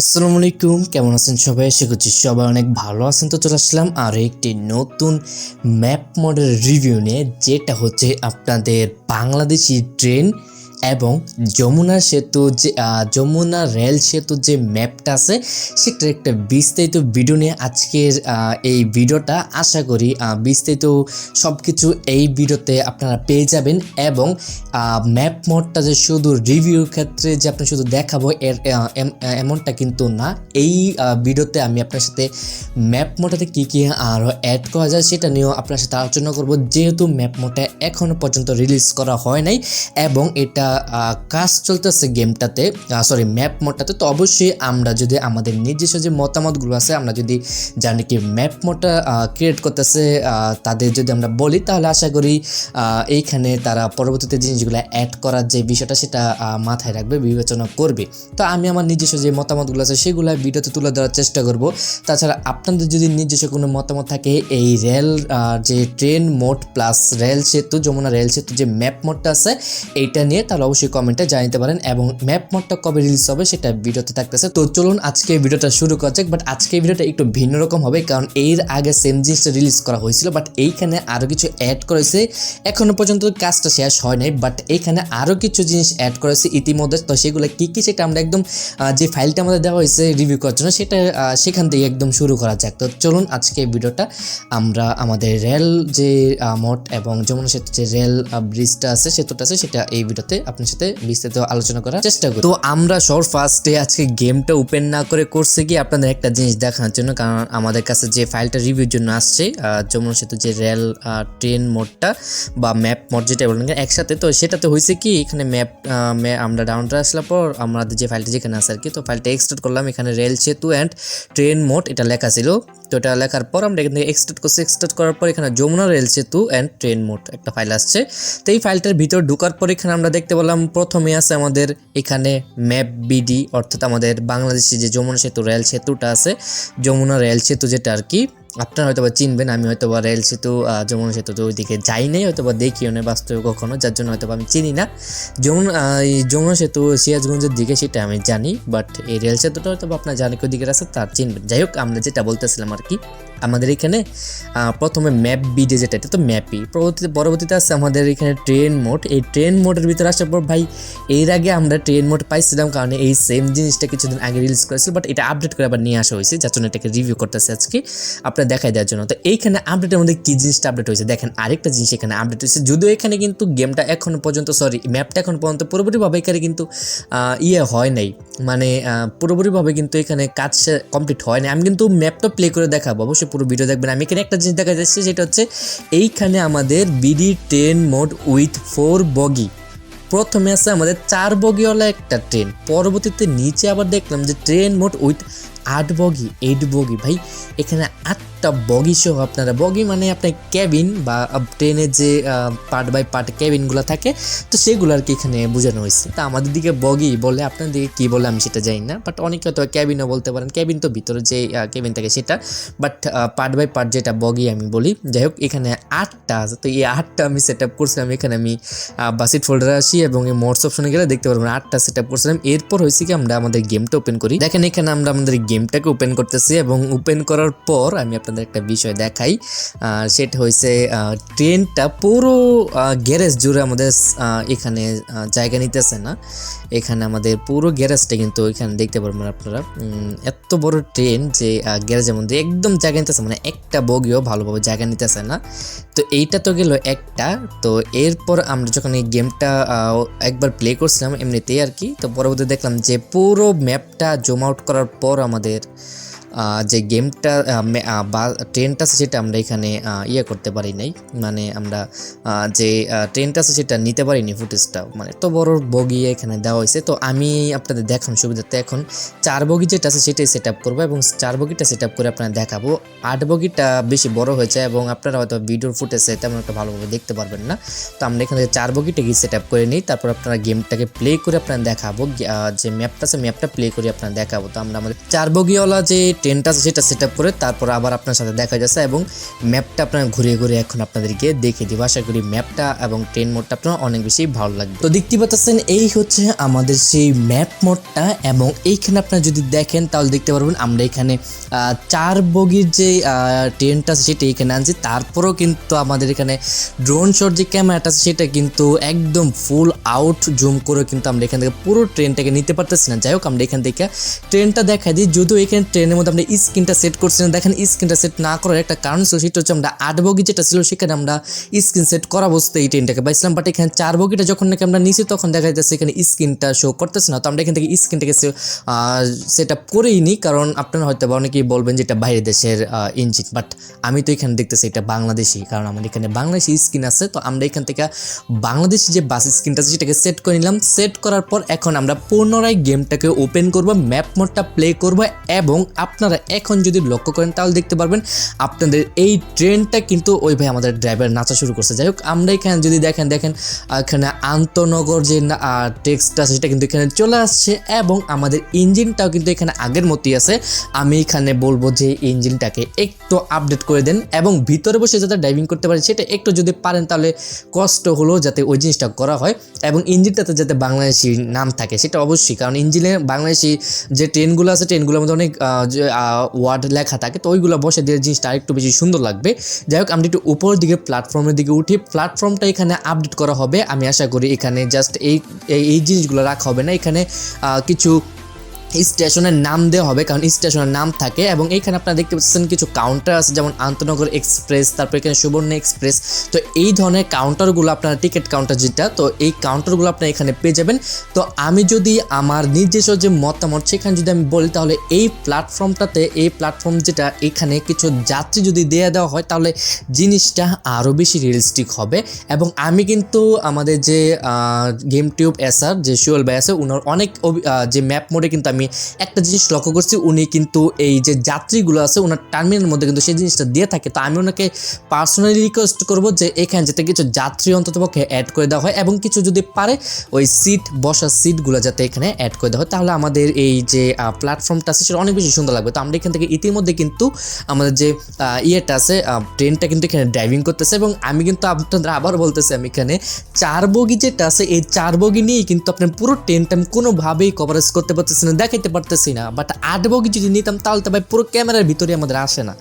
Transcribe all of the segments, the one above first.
আসসালামু আলাইকুম, কেমন আছেন সবাই? আশা করছি সবাই অনেক ভালো আছেন। তো চলে আসলাম আর একটি নতুন ম্যাপ মডেল রিভিউ নিয়ে, যেটা হচ্ছে আপনাদের বাংলাদেশি ট্রেন এবং যমুনা সেতু যে যমুনা রেল সেতু যে ম্যাপটা আছে, সেটার একটা বিস্তারিত ভিডিও নিয়ে আজকের এই ভিডিওটা আশা করি বিস্তারিত সব কিছু এই ভিডিওতে আপনারা পেয়ে যাবেন এবং ম্যাপ মোডটা যে শুধু রিভিউর ক্ষেত্রে যে আপনি শুধু দেখাবো, এর এমনটা কিন্তু না। এই ভিডিওতে আমি আপনার সাথে ম্যাপ মোডটাতে কী কী আরও অ্যাড করা যায় সেটা নিয়েও আপনার সাথে আলোচনা করব। যেহেতু ম্যাপ মোডটা এখনও পর্যন্ত রিলিজ করা হয় নাই এবং এটা কাজ চলতেছে গেমটাতে সরি ম্যাপ মোডটাতে তো অবশ্যই আমরা যদি আমাদের নিজস্ব যে মতামতগুলো আছে, আমরা যদি জানি কি ম্যাপ মোডটা ক্রিয়েট করতেছে তাদের যদি আমরা বলি, তাহলে আশা করি এইখানে তারা পরবর্তীতে জিনিসগুলো অ্যাড করার যে বিষয়টা, সেটা মাথায় রাখবে, বিবেচনা করবে। তো আমি আমার নিজস্ব যে মতামতগুলো আছে, সেগুলো ভিডিওতে তুলে ধরার চেষ্টা করব। তাছাড়া আপনাদের যদি নিজস্ব কোনো মতামত থাকে, এই রেল যে ট্রেন মোড প্লাস রেল সেতু, যমুনা রেল সেতু যে ম্যাপ মোডটা আছে, এইটা নিয়ে, তাহলে অবশ্যই কমেন্টে জানাতে পারেন এবং ম্যাপ মোডটা কবে রিলিজ হবে সেটা ভিডিওতে থাকতেছে। তো চলুন আজকে ভিডিওটা শুরু করা যাক বাট আজকে ভিডিওটা একটু ভিন্ন রকম হবে কারণ এর আগে সেম জিনিসটা রিলিজ করা হয়েছিল বাট এইখানে আরও কিছু অ্যাড করেছে। এখনও পর্যন্ত কাজটা শেষ হয় নাই বাট এইখানে আরও কিছু জিনিস অ্যাড করেছে ইতিমধ্যে। তো সেগুলো কী কী সেটা আমরা একদম যে ফাইলটা আমাদের দেওয়া হয়েছে রিভিউ করার জন্য সেটা সেখান থেকে একদম শুরু করা যাক। তো চলুন আজকে ভিডিওটা আমরা আমাদের রেল যে মোট এবং যমুনা সেতু যে রেল ব্রিজটা আছে, সেতুটা আছে, সেটা এই ভিডিওতে আপনার সাথে বিস্তারিত আলোচনা করার চেষ্টা করি তো আমরা সর ফার্স্টে আজকে গেমটা ওপেন না করে করছে কি আপনাদের একটা জিনিস দেখানোর জন্য, কারণ আমাদের কাছে যে ফাইলটা রিভিউর জন্য আসছে যমুনা সেতু যে রেল ট্রেন মোডটা বা ম্যাপ মোড যেটা বলেন একসাথে, তো সেটাতে হয়েছে কি, এখানে ম্যাপ আমরা ডাউনটা আসলার পর আমাদের যে ফাইলটা যেখানে আছে আর কি, তো ফাইলটা এক্সট্রাক্ট করলাম, এখানে রেল সেতু অ্যান্ড ট্রেন মোড এটা লেখা ছিল। তো এটা লেখার পর আমরা এখান থেকে এক্সট্রাক্ট করছি। এক্সট্রাক্ট করার পর এখানে যমুনা রেল সেতু অ্যান্ড ট্রেন মোড একটা ফাইল আসছে। তো এই ফাইলটার ভিতর ঢুকার পর এখানে আমরা দেখতে পেলাম প্রথমে আছে আমাদের এখানে ম্যাপ বিডি অর্থাৎ আমাদের বাংলাদেশে যে যমুনা সেতু রেল সেতুটা আছে, যমুনা রেল সেতু যেটা আর কি আপনারা হয়তো বা চিনবেন, আমি হয়তো বা রেল সেতু যমুনা সেতু তো ওইদিকে যাই নাই হয়তো বা দেখিও না বাস্তবে কখনো, যার জন্য হয়তো আমি চিনি না। যমুনা এই যমুনা সেতু সিরাজগঞ্জের দিকে সেটা আমি জানি বাট এই রেল সেতুটা হয়তো আপনার জানি দিকে আছে তার চিনবেন। যাই হোক, আমরা যেটা বলতেছিলাম আর কি, আমাদের এখানে প্রথমে ম্যাপ বিডে যেটা, এটা তো ম্যাপই, পরবর্তীতে পরবর্তীতে আছে আমাদের এখানে ট্রেন মোড, এই ট্রেন মোডের ভিতরে আসার পর ভাই, এর আগে আমরা ট্রেন মোড পাইছিলাম, কারণ এই সেম জিনিসটা কিছুদিন আগে রিলিজ করেছিল বাট এটা আপডেট করে আবার নিয়ে আসা হয়েছে, যার জন্য এটাকে রিভিউ করতেছে আজকে। আপনার দেখাই দেওয়ার জন্য। তো এইখানে আপডেটের মধ্যে কি জিনিসটা আপডেট হয়েছে? দেখেন, আরেকটা জিনিস এখানে আপডেট হয়েছে। যদিও এখানে কিন্তু গেমটা এখনও পর্যন্ত সরি ম্যাপটা এখন পর্যন্ত পুরোপুরিভাবে এখানে কিন্তু ইয়ে হয় নাই। মানে পুরোপুরিভাবে কিন্তু এখানে কাজ কমপ্লিট হয় না আমি কিন্তু ম্যাপটা প্লে করে দেখাবো। অবশ্যই পুরো ভিডিও দেখবেন। আমি এখানে একটা জিনিস দেখা যাচ্ছে সেটা হচ্ছে এইখানে আমাদের BD train mode with four bogie প্রথমে আছে আমাদের চার বগিওয়ালা একটা ট্রেন পরবর্তীতে নিচে আবার দেখলাম যে ট্রেন মোড উইথ আট বগি এইট বগি। ভাই, এখানে আটটা বগি সহ আপনারা। বগি মানে আপনার ক্যাবিন বা ট্রেনের যে পার্ট বাই পার্ট ক্যাবিনগুলো থাকে, তো সেগুলো আর কি এখানে বোঝানো হয়েছে। তা আমাদের দিকে বগি বলে, আপনাদের দিকে কী বলে আমি সেটা জানি না বাট অনেকে হয়তো ক্যাবিনও বলতে পারেন। ক্যাবিন তো ভিতরে যে ক্যাবিন থাকে সেটা বাট পার্ট বাই পার্ট যেটা বগি আমি বলি। যাই হোক, এখানে আটটা আছে, তো এই আটটা আমি সেট আপ করছিলাম। এখানে আমি বাসিট ফোল্ডারে আসি এবং এই মোটস অপশনে গেলে দেখতে পারবেন, আটটা সেট আপ করছিলাম। এরপর হয়েছে কি, আমরা আমাদের গেমটা ওপেন করি। দেখেন, এখানে আমরা আমাদের গেমটাকে ওপেন করতেছি এবং ওপেন করার পর আমি আপনাদের একটা বিষয় দেখাই। সেটা হয়েছে ট্রেনটা পুরো গ্যারেজ জুড়ে আমাদের এখানে জায়গা নিতেছে না। এখানে আমাদের পুরো গ্যারেজটা কিন্তু এখানে দেখতে পারবেন আপনারা। এত বড় ট্রেন যে গ্যারেজের মধ্যে একদম জায়গা নিতেছে মানে একটা বগিও ভালোভাবে জায়গা নিতেছে না। তো এইটা তো গেল একটা। তো এরপর আমরা যখন এই গেমটা একবার প্লে করছিলাম, এমনিতেই আর কি, তো পরবর্তী দেখলাম যে পুরো ম্যাপটা জুম আউট করার পর আমাদের যে গেমটা বা, ট্রেনটা আছে সেটা আমরা এখানে ইয়ে করতে পারি নাই। মানে আমরা যে ট্রেনটা আছে সেটা নিতে পারিনি ফুটেজটা। মানে তো বড় বগি এখানে দেওয়া হয়েছে। তো আমি আপনাদের দেখান সুবিধাতে এখন চার বগি যেটা আছে সেটাই সেট আপ করব এবং চার বগিটা সেট আপ করে আপনাদের দেখাবো। আট বগিটা বেশি বড় হয়েছে এবং আপনারা হয়তো ভিডিওর ফুটেজে তেমন একটা ভালোভাবে দেখতে পারবেন না। তো আমরা এখানে চার বগিটাকে সেট আপ করে নিই। তারপর আপনারা গেমটাকে প্লে করে আপনারা দেখাবো। যে ম্যাপটা আছে ম্যাপটা প্লে করে আপনারা দেখাবো। তো আমরা আমাদের চার বগিওয়ালা যে ট্রেনটা সেটা সেট করে তারপর আবার আপনার সাথে দেখা যাচ্ছে এবং ম্যাপটা আপনার ঘুরিয়ে ঘুরিয়ে এখন আপনাদেরকে দেখিয়ে দিব। আশা করি ম্যাপটা এবং ট্রেন মোডটা আপনার অনেক বেশি ভালো লাগবে। তো দেখতে পাচ্ছেন, এই হচ্ছে আমাদের সেই ম্যাপ মোডটা এবং এইখানে আপনারা যদি দেখেন তাহলে দেখতে পারবেন আমরা এখানে চার বগির যে ট্রেনটা আছে সেটা এখানে আনছি। তারপরেও কিন্তু আমাদের এখানে ড্রোন শট যে ক্যামেরাটা আছে সেটা কিন্তু একদম ফুল আউট জুম করে কিন্তু আমরা এখান থেকে পুরো ট্রেনটাকে নিতে পারতেছি না। যাই হোক, আমরা এখান থেকে ট্রেনটা দেখা দিই। যদিও এখানে ট্রেনের মধ্যে আমরা স্ক্রিনটা সেট করছি না দেখেন স্ক্রিনটা সেট না করার একটা কারণ ছিল, সেটা হচ্ছে আমরা আট বগি যেটা ছিল, সেখানে আমরা স্ক্রিন সেট করা অবস্থায় এই ট্রেনটাকে পাইছিলাম। বাট এখানে চার বগিটা যখন নাকি আমরা নিছি তখন দেখা যাচ্ছে এখানে স্ক্রিনটা শো করতেছে না। তো আমরা এখান থেকে স্ক্রিনটাকে সেট আপ করেই নিই, কারণ আপনারা হয়তো বা অনেকেই বলবেন যে এটা বাইরের দেশের ইঞ্জিন বাট আমি তো এখানে দেখতেছি এটা বাংলাদেশি, কারণ আমার এখানে বাংলাদেশি স্ক্রিন আছে। তো আমরা এখান থেকে বাংলাদেশি যে বাস স্ক্রিনটা আছে, সেটাকে সেট করে নিলাম। সেট করার পর এখন আমরা পুনরায় গেমটাকে ওপেন করব ম্যাপ মোডটা প্লে করব এবং আপনারা এখন যদি লক্ষ্য করেন, তাহলে দেখতে পারবেন আপনাদের এই ট্রেনটা কিন্তু ওই ভাই আমাদের ড্রাইভার নাচা শুরু করছে। যাই হোক, আমরা এখানে যদি দেখেন দেখেন, এখানে আন্তনগর যে টেক্সটা আছে, সেটা কিন্তু এখানে চলে আসছে এবং আমাদের ইঞ্জিনটাও কিন্তু এখানে আগের মতোই আছে। আমি এখানে বলব যে ইঞ্জিনটাকে একটু আপডেট করে দেন এবং ভিতরে বসে যাতে ড্রাইভিং করতে পারে, সেটা একটু যদি পারেন, তাহলে কষ্ট হলেও যাতে ওই জিনিসটা করা হয় এবং ইঞ্জিনটাতে যাতে বাংলাদেশি নাম থাকে, সেটা অবশ্যই। কারণ ইঞ্জিনে বাংলাদেশি যে ট্রেনগুলো আছে, ট্রেনগুলোর মধ্যে অনেক ওয়ার্ড লেখা থাকে, তো ওইগুলো বসে দিয়ে জিনিসটা আরেকটু বেশি সুন্দর লাগবে। যাই হোক আমি একটু উপরের দিকে প্ল্যাটফর্মের দিকে উঠি। প্ল্যাটফর্মটা এখানে আপডেট করা হবে। আমি আশা করি এখানে জাস্ট এই, এই- এই জিনিসগুলো রাখা হবে না। এখানে কিছু স্টেশনের নাম দেওয়া হবে, কারণ স্টেশনের নাম থাকে এবং এইখানে আপনারা দেখতে পাচ্ছেন কিছু কাউন্টার আছে, যেমন আন্তনগর এক্সপ্রেস তারপর এখানে সুবর্ণ এক্সপ্রেস তো এই ধরনের কাউন্টারগুলো আপনার টিকিট কাউন্টার যেটা, তো এই কাউন্টারগুলো আপনারা এখানে পেয়ে যাবেন। তো আমি যদি আমার নিজস্ব যে মতামত, সেখানে যদি আমি বলি, তাহলে এই প্ল্যাটফর্মটাতে এই প্ল্যাটফর্ম যেটা, এখানে কিছু যাত্রী যদি দেওয়া দেওয়া হয়, তাহলে জিনিসটা আরও বেশি রিয়েলিস্টিক হবে। এবং আমি কিন্তু আমাদের যে গেম টিউব এসার যে শিওল ভাই আছে ওনার অনেক যে ম্যাপ মোডে কিন্তু আমি একটা জিনিস লক্ষ্য করছি, উনি কিন্তু এই যে যাত্রীগুলো আছে, ওনার টার্মিনালের মধ্যে কিন্তু সেই জিনিসটা দিয়ে থাকে। তো আমি ওনাকে পার্সোনালি রিকোয়েস্ট করব যে এখানে যাতে কিছু যাত্রী অন্তত পক্ষে অ্যাড করে দেওয়া হয় এবং কিছু যদি পারে, ওই সিট বসার সিটগুলো যাতে এখানে অ্যাড করে দেওয়া হয়। তাহলে আমাদের এই যে প্ল্যাটফর্মটা আছে, সেটা অনেক বেশি সুন্দর লাগবে। তো আমরা এখান থেকে ইতিমধ্যে কিন্তু আমাদের যে ইয়েটা আছে ট্রেনটা কিন্তু এখানে ড্রাইভিং করতেছে এবং আমি কিন্তু আপনাদের আবার বলতেছি, আমি এখানে চার বগি যেটা আছে, এই চার বগি নিয়েই কিন্তু আপনার পুরো ট্রেনটা আমি কোনোভাবেই কভারেজ করতে পারতেছি না। দেখাইতে পারতেছি না বাট আট বগি যদি নিতাম, তাহলে তো ভাই পুরো ক্যামেরার ভিতরে আমাদের আসে না।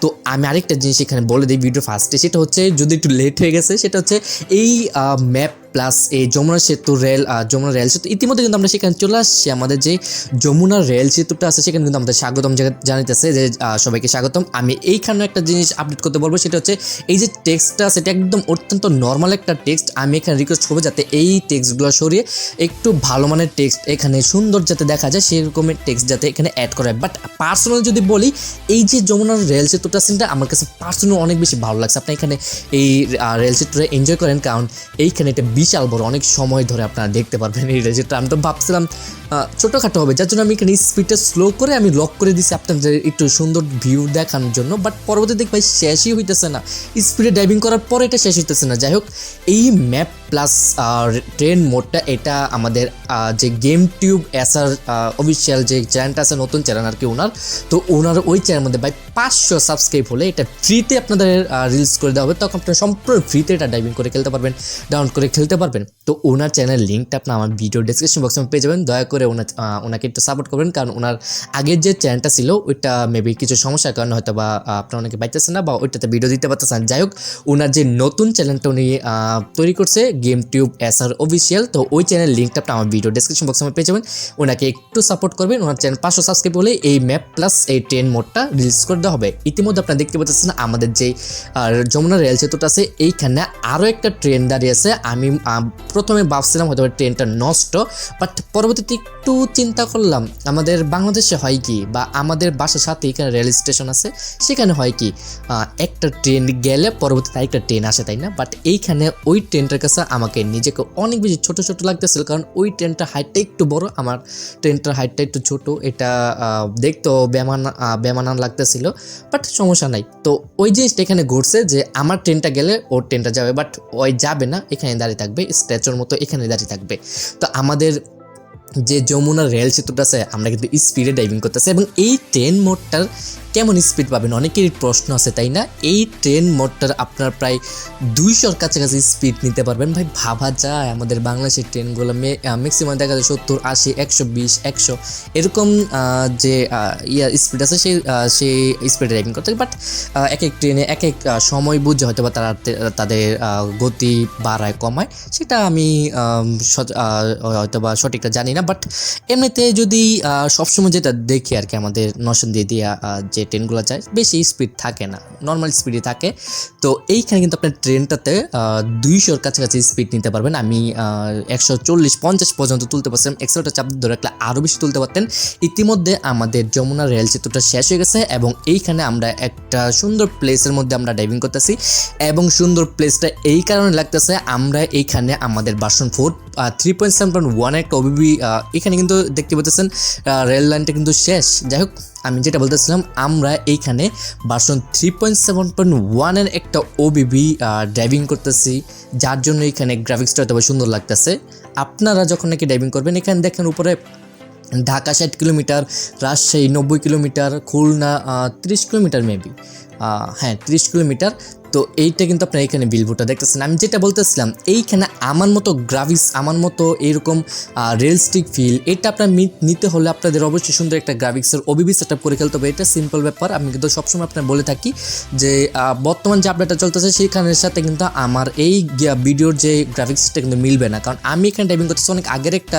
তো আমি আরেকটা জিনিস এখানে বলে দিই ভিডিও ফার্স্টে সেটা হচ্ছে, যদি একটু লেট হয়ে গেছে, সেটা হচ্ছে এই ম্যাপ প্লাস এই যমুনা সেতু রেল যমুনা রেল সেতু, ইতিমধ্যে কিন্তু আমরা সেখানে চলে আসছি। আমাদের যে যমুনা রেল সেতুটা আছে, সেখানে কিন্তু আমাদের স্বাগতম জানাইতেছে যে সবাইকে স্বাগতম। আমি এইখানে একটা জিনিস আপডেট করতে বলব, সেটা হচ্ছে এই যে টেক্সটটা সেটা একদম অত্যন্ত নর্মাল একটা টেক্সট আমি এখানে রিকোয়েস্ট করব যাতে এই টেক্সটগুলো সরিয়ে একটু ভালো মানের টেক্সট এখানে সুন্দর যাতে দেখা যায় সেরকমের টেক্সট যাতে এখানে অ্যাড করা হয় বাট পার্সোনাল যদি বলি, এই যে যমুনার রেল সেতুটা সেটা আমার কাছে পার্সোনাল অনেক বেশি ভালো লাগছে। আপনি এখানে এই রেল সেতুটা এনজয় করেন, কারণ এইখানে এটা বিশাল বড় অনেক সময় ধরে আপনারা দেখতে পারবেন এই রেল আমি তো ভাবছিলাম ছোটোখাটো হবে, যার জন্য আমি এখানে স্পিডটা স্লো করে আমি লক করে দিছি আপনাদের একটু সুন্দর ভিউ দেখানোর জন্য। বাট পরবর্তী দেখবাই শেষই হইতেছে না। স্পিডে ড্রাইভিং করার পরে এটা শেষ হইতেছে না। যাই হোক এই ম্যাপ প্লাস ট্রেন মোডটা এটা আমাদের যে গেম টিউব এসার অফিসিয়াল যে চ্যানেলটা আছে, নতুন চ্যানেল আর কি ওনার, তো ওনার ওই চ্যানেলের মধ্যে ভাই পাঁচশো সাবস্ক্রাইব হলে এটা ফ্রিতে আপনাদের রিলস করে দেওয়া হবে। তখন আপনারা সম্পূর্ণ ফ্রিতে এটা ড্রাইভিং করে খেলতে পারবেন ডাউনলোড করে খেলতে পারবেন। তো ওনার চ্যানেল লিঙ্কটা আপনার আমার ভিডিও ডিসক্রিপশন বক্সে পেয়ে যাবেন। দয়া করে ওনার ওনাকে একটু সাপোর্ট করবেন, কারণ ওনার আগের যে চ্যানেলটা ছিল, ওইটা মেবি কিছু সমস্যার কারণে হয়তো বা আপনারা অনেকে পাইতেছেন না বা ওইটাতে ভিডিও দিতে পারতেছেন। যাই হোক, ওনার যে নতুন চ্যানেলটা উনি তৈরি করছে game tube S R official তো ওই চ্যানেল লিঙ্কটা আপনার আমার ভিডিও ডিসক্রিপশন বক্সে পেয়ে যাবেন। ওনাকে একটু সাপোর্ট করবেন, ওনার চ্যানেল পাঁচশো সাবস্ক্রাইব হলে এই ম্যাপ প্লাস এই ট্রেন মোডটা রিলিজ করে দেওয়া হবে। ইতিমধ্যে আপনারা দেখতে পাচ্ছেন, আমাদের যে যমুনা রেল সেতুটা আছে, এইখানে আরও একটা ট্রেন দাঁড়িয়ে আছে। আমি প্রথমে ভাবছিলাম হয়তো ট্রেনটা নষ্ট বাট পরবর্তীতে একটু চিন্তা করলাম আমাদের বাংলাদেশে হয় কি বা আমাদের বাসার সাথে এখানে রেল স্টেশন আছে সেখানে হয় কি একটা ট্রেন গেলে পরবর্তীতে আরেকটা ট্রেন আসে তাই না? বাট এইখানে ওই ট্রেনটার কাছে আমাকে নিজেকে অনেক বেশি ছোট ছোট লাগতেছিল কারণ ওই ট্রেনটার হাইটটা একটু বড় আমার ট্রেনটার হাইটটা একটু ছোট এটা আহ, দেখতেও বেমান বেমানান লাগতেছিল বাট সমস্যা নাই। তো ওই জিনিসটা এখানে ঘটছে যে আমার ট্রেনটা গেলে ওর ট্রেনটা যাবে বাট ওই যাবে না এখানে দাঁড়িয়ে থাকবে স্ট্যাচুর মতো এখানে দাঁড়িয়ে থাকবে। তো আমাদের যে যমুনা রেল সেতুটা আছে, আমরা কিন্তু স্পিডে ড্রাইভিং করতেছি এবং এই ট্রেন মোডটার কেমন স্পিড পাবেন? অনেকেরই প্রশ্ন আছে তাই না? এই ট্রেন মোডটার আপনার প্রায় দুইশোর কাছাকাছি স্পিড নিতে পারবেন। ভাই ভাবা যায়। আমাদের বাংলাদেশের ট্রেনগুলো ম্যাক্সিমাম দেখা যায় সত্তর আশি একশো বিশ একশো। এরকম যে ইয়া স্পিড আছে সেই সেই স্পিডে ড্রাইভিং করতে বাট এক এক ট্রেনে এক এক সময় বুঝে হয়তো বা তারা তাদের গতি বাড়ায় কমায়। সেটা আমি হয়তো বা সঠিকটা জানি না। বাট এমনিতে যদি সবসময় যেটা দেখি আর কি আমাদের নশন দিয়ে দিয়া আহ, ট্রেনগুলো যায়, বেশি স্পিড থাকে না নর্মাল স্পিডে থাকে। তো এইখানে কিন্তু আপনার ট্রেনটাতে দুইশোর কাছাকাছি স্পিড নিতে পারবেন। আমি একশো চল্লিশ, পঞ্চাশ পর্যন্ত তুলতে পারছিলাম এক্সেলটা চাপ ধরে রাখলে আরও বেশি তুলতে পারতেন। ইতিমধ্যে আমাদের যমুনা রেল সেতুটা শেষ হয়ে গেছে এবং এইখানে আমরা একটা সুন্দর প্লেসের মধ্যে আমরা ড্রাইভিং করতেছি। এবং সুন্দর প্লেসটা এই কারণে লাগতেছে, আমরা এইখানে আমাদের version four three point seven point one একটা ওবিবি এখানে কিন্তু দেখতে পাচ্ছেন রেল লাইনটা কিন্তু শেষ। যাই হোক, আমি যেটা বলতেছিলাম, আমরা এইখানে version three point seven point ওয়ানের একটা ওবিবি ড্রাইভিং করতেছি। যার জন্য এখানে গ্রাফিক্সটা হয়তো সুন্দর লাগতেছে। আপনারা যখন নাকি ড্রাইভিং করবেন, এখানে দেখেন উপরে ঢাকা ষাট কিলোমিটার, রাজশাহী নব্বই কিলোমিটার, খুলনা তিরিশ কিলোমিটার মেবি হ্যাঁ তিরিশ কিলোমিটার। তো এইটা কিন্তু আপনার এখানে বিলবোর্ডটা দেখতেছেন। আমি যেটা বলতেছিলাম, এইখানে আমার মতো গ্রাফিক্স আমার মতো এরকম রিয়েলস্টিক ফিল এটা আপনার নিতে হলে আপনাদের অবশ্যই সুন্দর একটা গ্রাফিক্সের ওবিবি সেট আপ করে খেলতে হবে। এটা সিম্পল ব্যাপার। আমি কিন্তু সবসময় আপনার বলে থাকি যে বর্তমান যে আপডেটটা চলতেছে সেইখানের সাথে কিন্তু আমার এই ভিডিওর যে গ্রাফিক্সটা কিন্তু মিলবে না। কারণ আমি এখানে টাইপিং করতেছি অনেক আগের একটা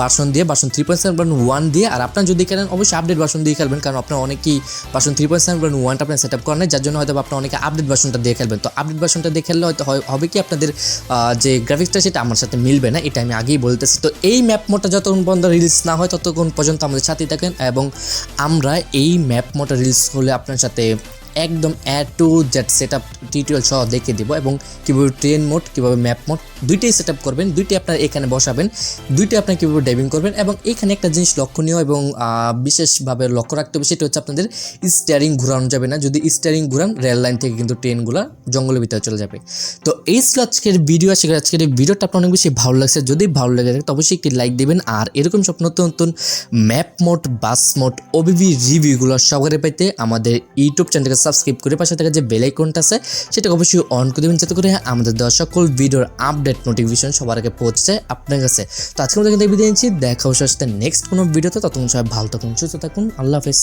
বাসন দিয়ে version three point seven point one দিয়ে। আর আপনার যদি খেলেন, অবশ্যই আপডেট বাসন দিয়ে খেলবেন। কারণ আপনার অনেকেই বাসন থ্রি পয়েন্ট সেভেন পয়েন্ট ওয়ানটা আপনার সেট আপ করেন যার জন্য হয়তো আপনার অনেকে আপডেট ভার্সনটা দিয়ে খেলবেন। তো আপডেট ভার্সনটা দিয়ে খেললে হয়তো হয়- হবে কি আপনাদের যে গ্রাফিক্সটা সেটা আমার সাথে মিলবে না, এটা আমি আগেই বলতেছি। তো এই ম্যাপ মোডটা যতক্ষণ পর্যন্ত রিলিজ না হয়, ততক্ষণ পর্যন্ত আমাদের সাথেই থাকেন এবং আমরা এই ম্যাপ মোটা রিলিজ হলে আপনার সাথে একদম A to Z set up tutorial সহ দেখে দিব এবং কীভাবে ট্রেন মোড কীভাবে ম্যাপ মোড দুইটাই সেট আপ করবেন, দুইটাই আপনার এখানে বসাবেন, দুইটাই আপনার কীভাবে ড্রাইভিং করবেন এবং এখানে একটা জিনিস লক্ষণীয় এবং বিশেষভাবে লক্ষ্য রাখতে হবে সেটা হচ্ছে আপনাদের স্টিয়ারিং ঘোরানো যাবে না। যদি স্টিয়ারিং ঘুরান রেল লাইন থেকে কিন্তু ট্রেনগুলো জঙ্গলের ভিতরে চলে যাবে। তো এই ছিল আজকের ভিডিও আজকে আজকের এই ভিডিওটা আপনার অনেক বেশি ভালো লাগছে। যদি ভালো লেগে থাকে অবশ্যই একটি লাইক দেবেন। আর এরকম সব নতুন নতুন map mode bus mode OBB রিভিউগুলো সবারে পাইতে আমাদের ইউটিউব চ্যানেলকে সাবস্ক্রাইব করে পাশে থাকা যে বেল আইকনটা আছে সেটা অবশ্যই অন করে দেবেন। যাতে করে আমাদের দেওয়া সকল ভিডিওর আপডেট নোটিফিকেশন সবার আগে পৌঁছে আপনার কাছে। তো আজকে আমরা কিন্তু বিদায় নিচ্ছি। দেখা হচ্ছে নেক্সট কোনো ভিডিওতে ততক্ষণ সবাই ভালো থাকুন, সুস্থ থাকুন। আল্লাহ হাফেজ।